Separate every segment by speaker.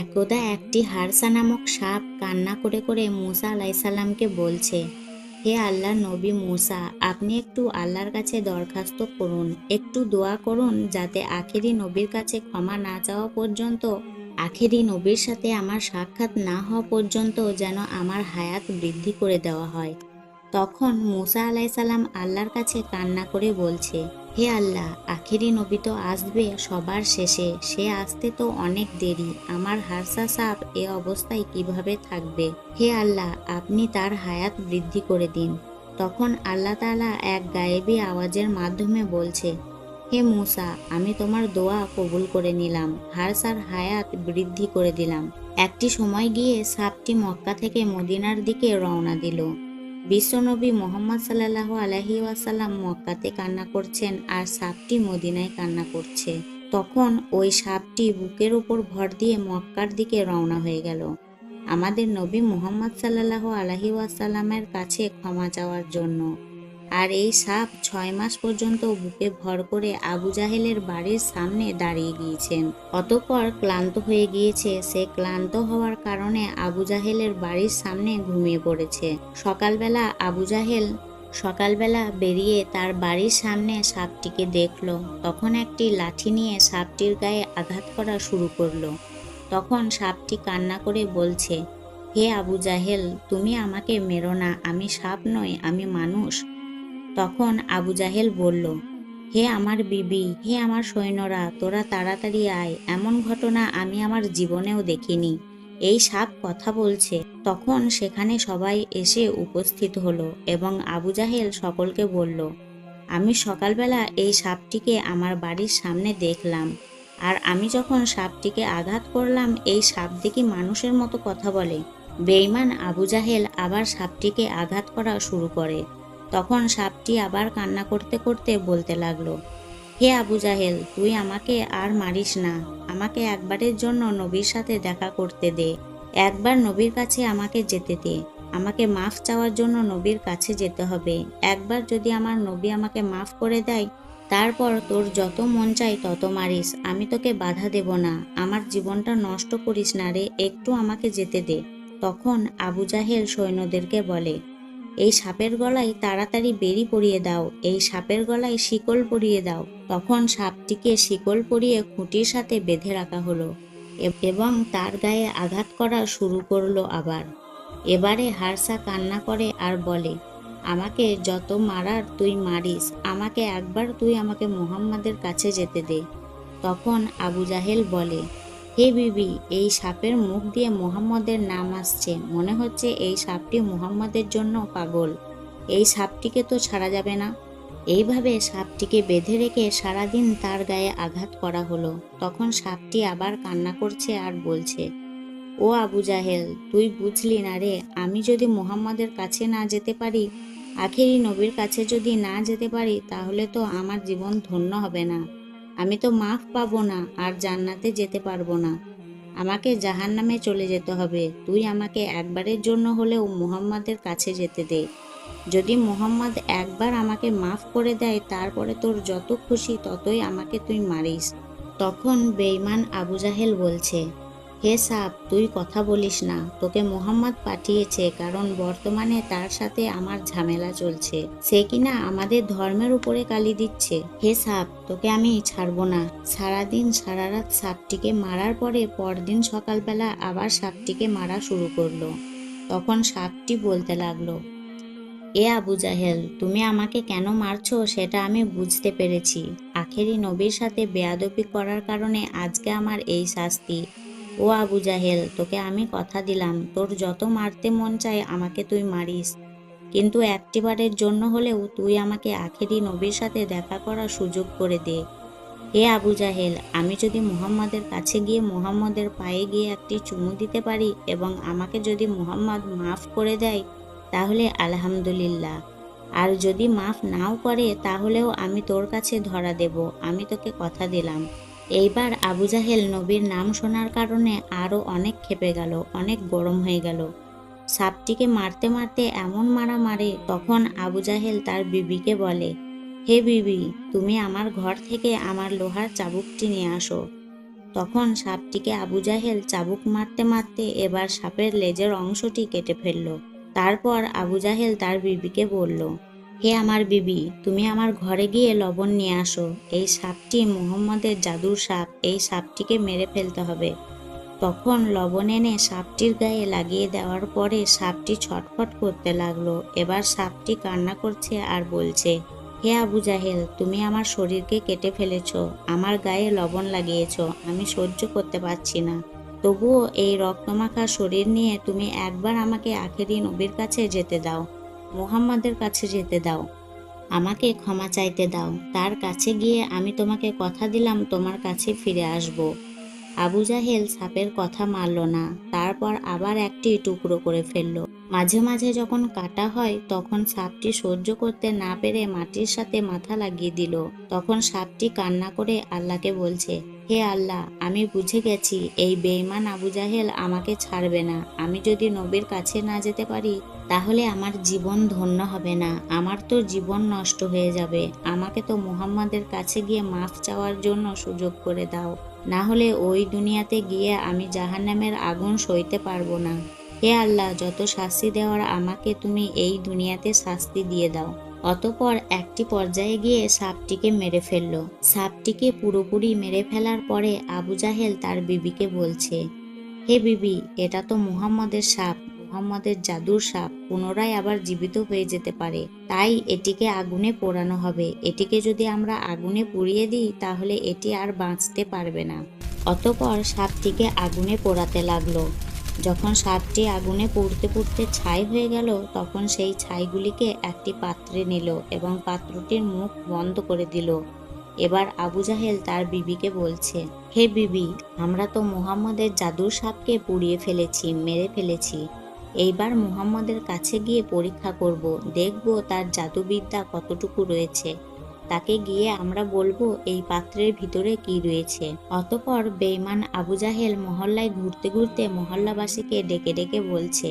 Speaker 1: একদা একটি হারসা নামক সাপ কান্না করে করে মুসা আলাইসাল্লামকে বলছে, হে আল্লাহ নবী মুসা, আপনি একটু আল্লাহর কাছে দরখাস্ত করুন। একটু দোয়া করুন যাতে আখেরি নবীর কাছে ক্ষমা না চাওয়া পর্যন্ত, আখেরি নবীর সাথে আমার সাক্ষাৎ না হওয়া পর্যন্ত যেন আমার হায়াত বৃদ্ধি করে দেওয়া হয়। তখন মুসা আলাইসাল্লাম আল্লাহর কাছে কান্না করে বলছে হে আল্লাহ, আখেরি নবী তো আসবে সবার শেষে। সে আসতে তো অনেক দেরি। আমার হারসা সাপ এ অবস্থায় কীভাবে থাকবে? হে আল্লাহ, আপনি তার হায়াত বৃদ্ধি করে দিন। তখন আল্লাহ তাআলা এক গায়েবী আওয়াজের মাধ্যমে বলছে, হে মুসা, আমি তোমার দোয়া কবুল করে নিলাম। হারসার হায়াত বৃদ্ধি করে দিলাম। একটি সময় গিয়ে সাপটি মক্কা থেকে মদিনার দিকে রওনা দিল। বিশ্বনবী মোহাম্মদ সাল্লাহ আলহি ওয়াসাল্লাম মক্কাতে কান্না করছেন আর সাপটি মদিনায় কান্না করছে। তখন ওই সাপটি বুকের উপর ভর দিয়ে মক্কার দিকে রওনা হয়ে গেল। আমাদের নবী মোহাম্মদ সাল্লাহ আলহি ওয়াসাল্লামের কাছে ক্ষমা চাওয়ার জন্য আর এই সাপ ছয় মাস পর্যন্ত বুকে ভর করে আবু জাহেলের বাড়ির সামনে দাঁড়িয়ে গিয়েছেন। অতঃপর ক্লান্ত হয়ে গিয়েছে। সে ক্লান্ত হওয়ার কারণে আবু জাহেলের বাড়ির সামনে ঘুমিয়ে পড়েছে। সকালবেলা আবু জাহেল সকালবেলা বেরিয়ে তার বাড়ির সামনে সাপটিকে দেখল। তখন একটি লাঠি নিয়ে সাপটির গায়ে আঘাত করা শুরু করল। তখন সাপটি কান্না করে বলছে, হে আবু জাহেল, তুমি আমাকে মেরো না। আমি সাপ নই, আমি মানুষ। তখন আবু জাহেল বলল, হে আমার বিবি, হে আমার সৈন্যরা, তোরা তাড়াতাড়ি আয়। এমন ঘটনা আমি আমার জীবনেও দেখিনি। এই সাপ কথা বলছে। তখন সেখানে সবাই এসে উপস্থিত হলো এবং আবু জাহেল সকলকে বলল, আমি সকালবেলা এই সাপটিকে আমার বাড়ির সামনে দেখলাম। আর আমি যখন সাপটিকে আঘাত করলাম, এই সাপ দেখি মানুষের মতো কথা বলে। বেইমান আবু জাহেল আবার সাপটিকে আঘাত করা শুরু করে। তখন সাপটি আবার কান্না করতে করতে বলতে লাগল, হে আবু জাহেল, তুই আমাকে আর মারিস না। আমাকে একবারের জন্য নবীর সাথে দেখা করতে দে। একবার নবীর কাছে আমাকে যেতে দে। আমাকে মাফ চাওয়ার জন্য নবীর কাছে যেতে হবে। একবার যদি আমার নবী আমাকে মাফ করে দেয়, তারপর তোর যত মন চাই তত মারিস। আমি তোকে বাধা দেব না। আমার জীবনটা নষ্ট করিস না রে, একটু আমাকে যেতে দে। তখন আবু জাহেল সৈন্যদেরকে বলে এই সাপের গলায় তাড়াতাড়ি বেরি পরিয়ে দাও, এই সাপের গলায় শিকল পরিয়ে দাও। তখন সাপটিকে শিকল পরিয়ে খুঁটির সাথে বেঁধে রাখা হলো এবং তার গায়ে আঘাত করা শুরু করল আবার। এবারে হারসা কান্না করে আর বলে, আমাকে যত মারার তুই মারিস, আমাকে একবার তুই আমাকে মুহাম্মাদের কাছে যেতে দে। তখন আবু জাহেল বলে হে বিবি, এই সাপের মুখ দিয়ে মোহাম্মদের নাম আসছে। মনে হচ্ছে এই সাপটি মুহাম্মদের জন্য পাগল। এই সাপটিকে তো ছাড়া যাবে না। এইভাবে সাপটিকে বেঁধে রেখে সারাদিন তার গায়ে আঘাত করা হলো। তখন সাপটি আবার কান্না করছে আর বলছে, ও আবু জাহেল, তুই বুঝলি না রে, আমি যদি মুহাম্মদের কাছে না যেতে পারি, আখেরি নবীর কাছে যদি না যেতে পারি, তাহলে তো আমার জীবন ধন্য হবে না। আমি তো মাফ পাবো না, আর জান্নাতে যেতে পারব না। আমাকে জাহান নামে চলে যেতে হবে। তুই আমাকে একবারের জন্য হলেও মুহাম্মাদের কাছে যেতে দে। যদি মুহাম্মদ একবার আমাকে মাফ করে দেয়, তারপরে তোর যত খুশি ততই আমাকে তুই মারিস। তখন বেইমান আবু জাহেল বলছে হে সাপ, তুই কথা বলিস না। তোকে মোহাম্মদ পাঠিয়েছে কারণ বর্তমানে তার সাথে আমার ঝামেলা চলছে। সে কিনা আমাদের ধর্মের উপরে কালি দিচ্ছে। হে সাপ, তোকে আমি ছাড়বো না। সারাদিন সারা রাত সাপটিকে মারার পরে পরদিন সকালবেলা আবার সাপটিকে মারা শুরু করল। তখন সাপটি বলতে লাগল, এ আবু জাহেল, তুমি আমাকে কেন মারছো সেটা আমি বুঝতে পেরেছি। আখেরি নবীর সাথে বেয়াদপি করার কারণে আজকে আমার এই শাস্তি। ও আবু জাহেল, তোকে আমি কথা দিলাম। তোর যত মারতে মন চায় আমাকে তুই মারিস। কিন্তু একটিবারের জন্য হলেও তুই আমাকে আখেরি নবীর সাথে দেখা করার সুযোগ করে দে। হে আবু জাহেল, আমি যদি মুহাম্মাদের কাছে গিয়ে মুহাম্মদের পায়ে গিয়ে একটি চুমু দিতে পারি এবং আমাকে যদি মুহাম্মদ মাফ করে দেয়, তাহলে আলহামদুলিল্লাহ। আর যদি মাফ নাও করে, তাহলেও আমি তোর কাছে ধরা দেব। আমি তোকে কথা দিলাম। এইবার আবু জাহেল নবীর নাম শোনার কারণে আরও অনেক ক্ষেপে গেল, অনেক গরম হয়ে গেল। সাপটিকে মারতে মারতে এমন মারা মারে তখন আবু জাহেল তার বিবিকে বলে, হে বিবি, তুমি আমার ঘর থেকে আমার লোহার চাবুকটি নিয়ে আসো। তখন সাপটিকে আবু জাহেল চাবুক মারতে মারতে এবার সাপের লেজের অংশটি কেটে ফেলল। তারপর আবু জাহেল তার বিবিকে বলল হে আমার বিবি, তুমি আমার ঘরে গিয়ে লবণ নিয়ে আসো। এই সাপটি মুহাম্মদের জাদুর সাপ। এই সাপটিকে মেরে ফেলতে হবে। তখন লবণ এনে সাপটির গায়ে লাগিয়ে দেওয়ার পরে সাপটি ছটফট করতে লাগল। এবার সাপটি কান্না করছে আর বলছে, হে আবু জাহেল, তুমি আমার শরীরকে কেটে ফেলেছ। আমার গায়ে লবণ লাগিয়েছ। আমি সহ্য করতে পারছি না। তবুও এই রক্তমাখা শরীর নিয়ে তুমি একবার আমাকে আখেরি নবীর কাছে যেতে দাও। মুহাম্মাদের কাছে যেতে দাও। আমাকে ক্ষমা চাইতে দাও। তার কাছে গিয়ে আমি তোমাকে কথা দিলাম, তোমার কাছে ফিরে আসব। আবু জাহেল সাপের কথা মানল না। তারপর আবার একটি টুকরো করে ফেলল। মাঝে মাঝে যখন কাটা হয়, তখন সাপটি সহ্য করতে না পেরে মাটির সাথে মাথা লাগিয়ে দিল। তখন সাপটি কান্না করে আল্লাহকে বলছে, হে আল্লাহ, আমি বুঝে গেছি, এই বেঈমান আবু জাহেল আমাকে ছাড়বে না। আমি যদি নবীর কাছে না যেতে পারি তাহলে আমার জীবন ধন্য হবে না। আমার তো জীবন নষ্ট হয়ে যাবে। আমাকে তো মুহাম্মাদের কাছে গিয়ে মাফ চাওয়ার জন্য সুযোগ করে দাও। না হলে ওই দুনিয়াতে গিয়ে আমি জাহান্নামের আগুন সইতে পারব না। হে আল্লাহ, যত শাস্তি দেওয়ার আমাকে তুমি এই দুনিয়াতে শাস্তি দিয়ে দাও। অতপর একটি পর্যায়ে গিয়ে সাপটিকে মেরে ফেলল। সাপটিকে পুরোপুরি মেরে ফেলার পরে আবু জাহেল তার বিবিকে বলছে, হে বিবি, এটা তো মুহাম্মদের সাপ। মুহাম্মদের জাদুর সাপ পুনরায় আবার জীবিত হয়ে যেতে পারে। তাই এটিকে আগুনে পোড়ানো হবে। এটিকে যদি আমরা আগুনে পুড়িয়ে দিই, তাহলে এটি আর বাঁচতে পারবে না। অতপর সাপটিকে আগুনে পোড়াতে লাগল। যখন সাপটি আগুনে পুড়তে পুড়তে ছাই হয়ে গেল, তখন সেই ছাইগুলিকে একটি পাত্রে নিল এবং পাত্রটির মুখ বন্ধ করে দিল। এবার আবু জাহেল তার বিবিকে বলছে, হে বিবি, আমরা তো মুহাম্মদের জাদুর সাপকে পুড়িয়ে ফেলেছি, মেরে ফেলেছি। এইবার মুহাম্মদের কাছে গিয়ে পরীক্ষা করব, দেখব তার জাদুবিদ্যা কতটুকু রয়েছে। তাকে গিয়ে আমরা বলব, এই পাত্রের ভিতরে কি রয়েছে। অতপর বেইমান আবু জাহেল মহল্লায় ঘুরতে ঘুরতে মহল্লাবাসীকে ডেকে ডেকে বলছে,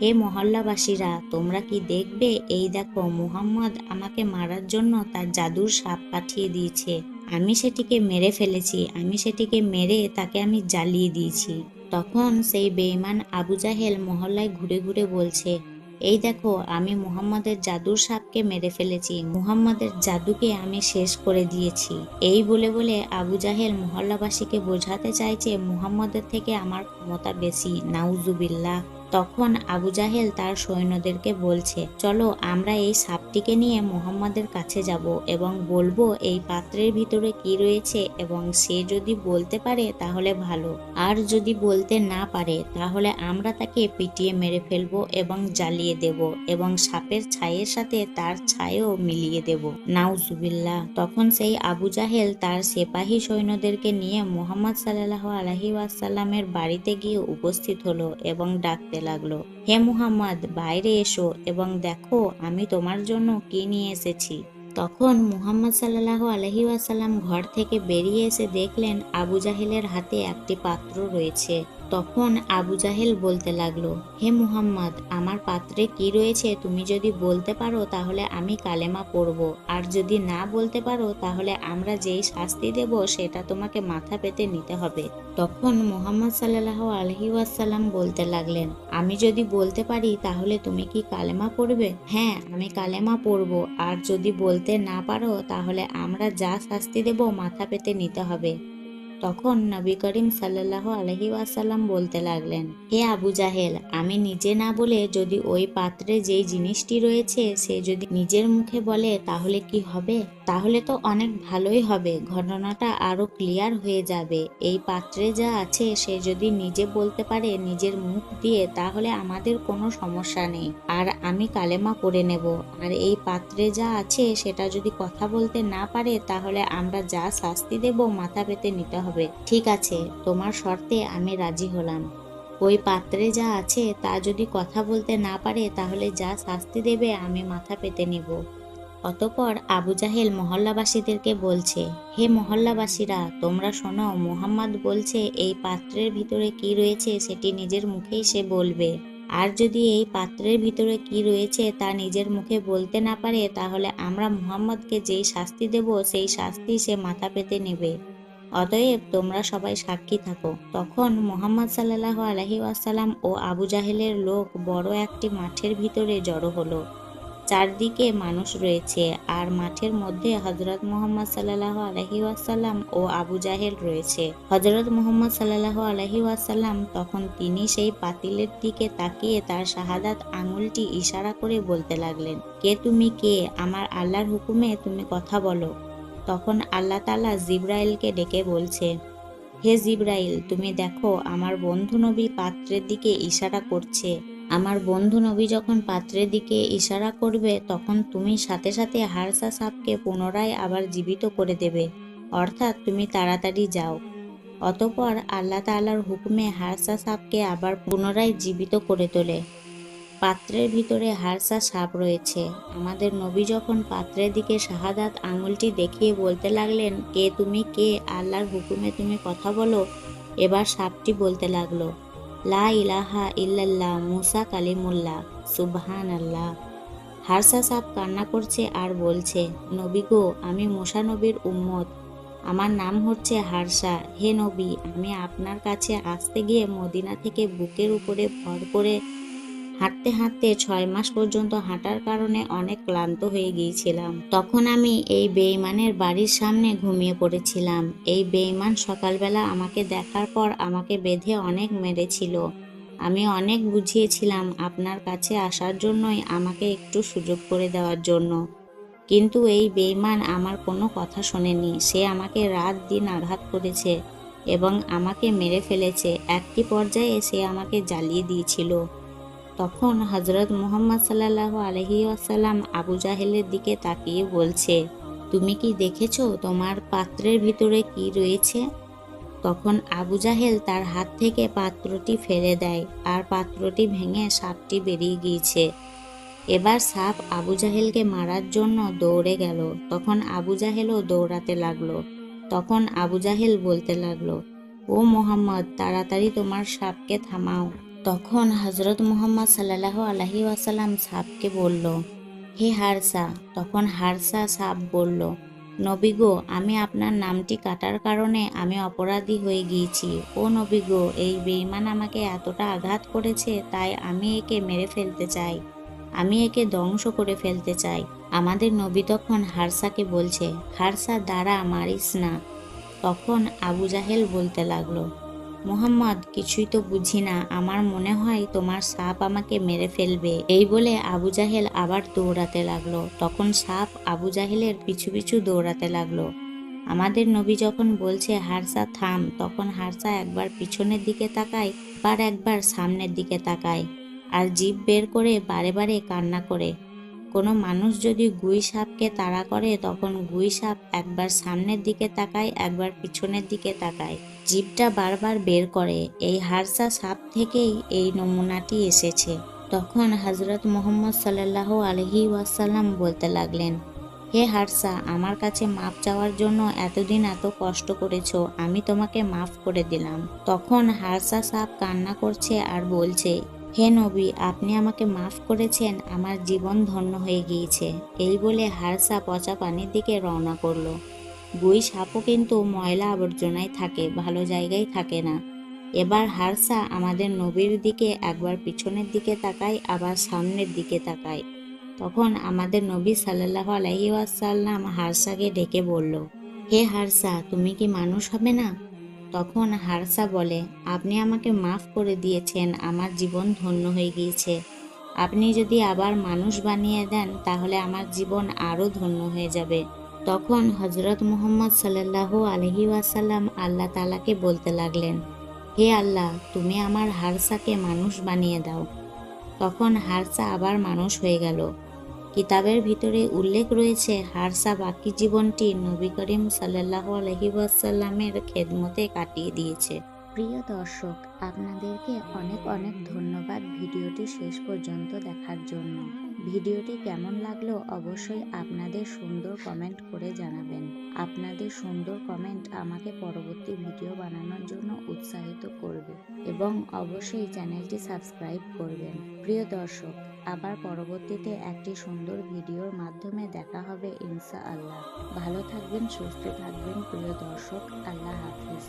Speaker 1: হে মহল্লাবাসীরা, তোমরা কি দেখবে? এই দেখো, মুহাম্মদ আমাকে মারার জন্য তার জাদুর সাপ পাঠিয়ে দিয়েছে। আমি সেটিকে মেরে ফেলেছি, আমি সেটিকে মেরে তাকে আমি জ্বালিয়ে দিয়েছি। তখন সেই বেইমান আবু জাহেল মহল্লায় ঘুরে ঘুরে বলছে, এই দেখো, আমি মুহাম্মদের জাদুর সাপকে মেরে ফেলেছি। মুহাম্মদের জাদুকে আমি শেষ করে দিয়েছি। এই বলে বলে আবু জাহেল মহল্লাবাসীকে বোঝাতে চাইছে মুহাম্মদের থেকে আমার ক্ষমতা বেশি। নাউজুবিল্লাহ। তখন আবু জাহেল তার সৈন্যদেরকে বলছে, চলো আমরা এই সাপটিকে নিয়ে মোহাম্মদের কাছে যাব এবং বলব এই পাত্রের ভিতরে কি রয়েছে এবং সে যদি বলতে পারে তাহলে ভালো। আর যদি বলতে না পারে তাহলে আমরা তাকে পিটিয়ে মেরে ফেলব এবং জ্বালিয়ে দেব এবং সাপের ছায়ের সাথে তার ছায়ও মিলিয়ে দেব। নাউজুবিল্লাহ। তখন সেই আবু জাহেল তার সেপাহী সৈন্যদেরকে নিয়ে মোহাম্মদ সাল্লাহ আলহি ওয়াসাল্লামের বাড়িতে গিয়ে উপস্থিত হলো এবং ডাকতে লাগল। হে মুহাম্মদ, বাইরে এসো এবং দেখো আমি তোমার জন্য কি নিয়ে এসেছি। তখন মুহাম্মদ সাল্লাহ আলহি ঘর থেকে বেরিয়ে এসে দেখলেন আবু জাহেলের হাতে একটি পাত্র রয়েছে। তখন আবু জাহেল বলতে লাগল, হে মুহাম্মদ, আমার পাত্রে কি রয়েছে তুমি যদি বলতে পারো তাহলে আমি কালেমা পড়ব। আর যদি না বলতে পারো তাহলে আমরা যেই শাস্তি দেব সেটা তোমাকে মাথা পেতে নিতে হবে। তখন মোহাম্মদ সাল্লাহ আলহি ওয়াসাল্লাম বলতে লাগলেন, আমি যদি বলতে পারি তাহলে তুমি কি কালেমা পড়বে? হ্যাঁ আমি কালেমা পড়ব। আর যদি বলতে না পারো তাহলে আমরা যা শাস্তি দেব মাথা পেতে নিতে হবে। তখন নবী করিম সাল্লাহ আলহি ওয়াসাল্লাম বলতে লাগলেন, হে আবু জাহেল, আমি নিজে না বলে যদি ওই পাত্রে যেই জিনিসটি রয়েছে সে যদি নিজের মুখে বলে তাহলে কি হবে? তাহলে তো অনেক ভালোই হবে। ঘটনাটা আরও ক্লিয়ার হয়ে যাবে। এই পাত্রে যা আছে, সে যদি নিজে বলতে পারে, নিজের মুখ দিয়ে, তাহলে আমাদের কোনো সমস্যা নেই। আর আমি কালেমা করে নেব। আর এই পাত্রে যা আছে, সেটা যদি কথা বলতে না পারে, তাহলে আমরা যা শাস্তি দেব, মাথা পেতে নিতে হবে। ঠিক আছে, তোমার শর্তে আমি রাজি হলাম। ওই পাত্রে যা আছে, তা যদি কথা বলতে না পারে, তাহলে যা শাস্তি দেবে, আমি মাথা পেতে নিব। অতপর আবু জাহেল মহল্লাবাসীদেরকে বলছে, হে মহল্লাবাসীরা, তোমরা শোনো, মোহাম্মদ বলছে, এই পাত্রের ভিতরে কি রয়েছে সেটি নিজের মুখেই সে বলবে। আর যদি এই পাত্রের ভিতরে কি রয়েছে তা নিজের মুখে বলতে না পারে, তাহলে আমরা মুহাম্মদকে যেই শাস্তি দেব, সেই শাস্তি সে মাথা পেতে নেবে। অতএব তোমরা সবাই সাক্ষী থাকো। তখন মোহাম্মদ সাল্লাহ আলহি ওয়াসাল্লাম ও আবু জাহেলের লোক বড় একটি মাঠের ভিতরে জড়ো হলো। চারদিকে মানুষ রয়েছে আর মাঠের মধ্যে হজরত মোহাম্মদ সাল্লাহ আলহি ওয়াসাল্লাম ও আবু জাহেল রয়েছে। হজরত মোহাম্মদ সাল্লাহ আলহি ওয়াসাল্লাম তখন তিনি সেই পাতিলের দিকে তাকিয়ে তার শাহাদাত আঙুলটি ইশারা করে বলতে লাগলেন, কে তুমি? কে? আমার আল্লাহর হুকুমে তুমি কথা বলো। তখন আল্লাহ তালা জিব্রাইলকে ডেকে বলছে, হে জিব্রাইল, তুমি দেখো, আমার বন্ধু নবী পাত্রের দিকে ইশারা করছে। আমার বন্ধু নবী যখন পাত্রের দিকে ইশারা করবে, তখন তুমি সাথে সাথে হারসা সাপকে পুনরায় আবার জীবিত করে দেবে। অর্থাৎ তুমি তাড়াতাড়ি যাও। অতপর আল্লাহ তাআলার হুকুমে হারসা সাপকে আবার পুনরায় জীবিত করে তোলে। পাত্রের ভিতরে হারসা সাপ রয়েছে। আমাদের নবী যখন পাত্রের দিকে শাহাদাত আঙুলটি দেখিয়ে বলতে লাগলেন, কে তুমি? কে? আল্লাহর হুকুমে তুমি কথা বলো। এবার সাপটি বলতে লাগল লা ইলাহা ইল্লাল্লাহ, মুসা কালিমুল্লাহ সুবহান আল্লাহ হারসা সাপ কান্না করছে আর বলছে, নবী গো, আমি মুসা নবীর উম্মত। আমার নাম হচ্ছে হারসা। হে নবী, আমি আপনার কাছে আসতে গিয়ে মদিনা থেকে বুকের উপরে ভর করে হাঁটতে হাঁটতে ছয় মাস পর্যন্ত হাঁটার কারণে অনেক ক্লান্ত হয়ে গিয়েছিলাম। তখন আমি এই বেইমানের বাড়ির সামনে ঘুমিয়ে পড়েছিলাম। এই বেইমান সকালবেলা আমাকে দেখার পর আমাকে বেঁধে অনেক মেরেছিল। আমি অনেক বুঝিয়েছিলাম আপনার কাছে আসার জন্যই আমাকে একটু সুযোগ করে দেওয়ার জন্য। কিন্তু এই বেইমান আমার কোনো কথা শোনেনি। সে আমাকে রাত দিন আঘাত করেছে এবং আমাকে মেরে ফেলেছে। একটি পর্যায়ে সে আমাকে জ্বালিয়ে দিয়েছিল। তখন হজরত মোহাম্মদ সাল্লাহ আলহি আসাল্লাম আবু জাহেলের দিকে তাকিয়ে বলছে, তুমি কি দেখেছ তোমার পাত্রের ভিতরে কি রয়েছে? তখন আবু জাহেল তার হাত থেকে পাত্রটি ফেলে দেয় আর পাত্রটি ভেঙে সাপটি বেরিয়ে গিয়েছে। এবার সাপ আবু জাহেলকে মারার জন্য দৌড়ে গেল। তখন আবু জাহেলও দৌড়াতে লাগল। তখন আবু জাহেল বলতে লাগল, ও মোহাম্মদ, তাড়াতাড়ি তোমার সাপকে থামাও। তখন হজরত মুহাম্মদ সাল্লাহ আলহি ওয়াসাল্লাম সাপকে বলল, হে হারসা। তখন হারসা সাপ বলল, নবী গো, আমি আপনার নামটি কাটার কারণে আমি অপরাধী হয়ে গিয়েছি। ও নবী গো, এই বেইমান আমাকে এতটা আঘাত করেছে, তাই আমি একে মেরে ফেলতে চাই। আমি একে ধ্বংস করে ফেলতে চাই। আমাদের নবী তখন হারসাকে বলছে, হারসা দ্বারা মারিস না। তখন আবু জাহেল বলতে লাগল মোহাম্মদ, কিছুই তো বুঝি না। আমার মনে হয় তোমার সাপ আমাকে মেরে ফেলবে। এই বলে আবু জাহেল আবার দৌড়াতে লাগল। তখন সাপ আবু জাহেলের পিছু পিছু দৌড়াতে লাগল। আমাদের নবী যখন বলছে, হারসা, থাম তখন হারসা একবার পিছনের দিকে তাকায় আর একবার সামনের দিকে তাকায়, আর জিভ বের করে বারে বারে কান্না করে। কোনো মানুষ যদি গুই সাপকে তাড়া করে, তখন গুই সাপ একবার সামনের দিকে তাকায়, একবার পিছনের দিকে তাকায়। জিভটা বারবার বের করে। এই হারসা সাপ থেকেই এই নমুনাটি এসেছে। তখন হজরত মোহাম্মদ সাল্লাহ আলহি ওয়াসাল্লাম বলতে লাগলেন, হে হারসা, আমার কাছে মাপ চাওয়ার জন্য এতদিন এত কষ্ট করেছ, আমি তোমাকে মাফ করে দিলাম। তখন হারসা সাপ কান্না করছে আর বলছে, হে নবী, আপনি আমাকে মাফ করেছেন, আমার জীবন ধন্য হয়ে গিয়েছে। এই বলে হারসা পচা পানির দিকে রওনা করল। গুই সাপও কিন্তু ময়লা আবর্জনায় থাকে, ভালো জায়গায় থাকে না। এবার হারসা আমাদের নবীর দিকে একবার পিছনের দিকে তাকায়, আবার সামনের দিকে তাকায়। তখন আমাদের নবী সাল্লাহ আলহি ওয়াসাল্লাম হারসাকে ডেকে বলল, হে হারসা, তুমি কি মানুষ হবে না? তখন হারসা বলে, আপনি আমাকে মাফ করে দিয়েছেন, আমার জীবন ধন্য হয়ে গিয়েছে। আপনি যদি আবার মানুষ বানিয়ে দেন, তাহলে আমার জীবন আরও ধন্য হয়ে যাবে। তখন হজরত মুহম্মদ সাল্লাহ আলহি ওয়াসাল্লাম আল্লাহ তালাকে বলতে লাগলেন, হে আল্লাহ, তুমি আমার হারসাকে মানুষ বানিয়ে দাও। তখন হারসা আবার মানুষ হয়ে গেল। কিতাবের ভিতরে উল্লেখ রয়েছে, হারসা বাকি জীবনটি নবী করিম সাল্লাহ আলহিবাসাল্লামের খেদমতে কাটিয়ে দিয়েছে। প্রিয় দর্শক, আপনাদেরকে অনেক অনেক ধন্যবাদ ভিডিওটি শেষ পর্যন্ত দেখার জন্য। ভিডিওটি কেমন লাগল অবশ্যই আপনাদের সুন্দর কমেন্ট করে জানাবেন। আপনাদের সুন্দর কমেন্ট আমাকে পরবর্তী ভিডিও বানানোর জন্য উৎসাহিত করবে এবং অবশ্যই চ্যানেলটি সাবস্ক্রাইব করবেন। প্রিয় দর্শক, আবার পরবর্তীতে একটি সুন্দর ভিডিওর মাধ্যমে দেখা হবে ইনশা আল্লাহ ভালো থাকবেন, সুস্থ থাকবেন, প্রিয় দর্শক, আল্লাহ হাফিজ।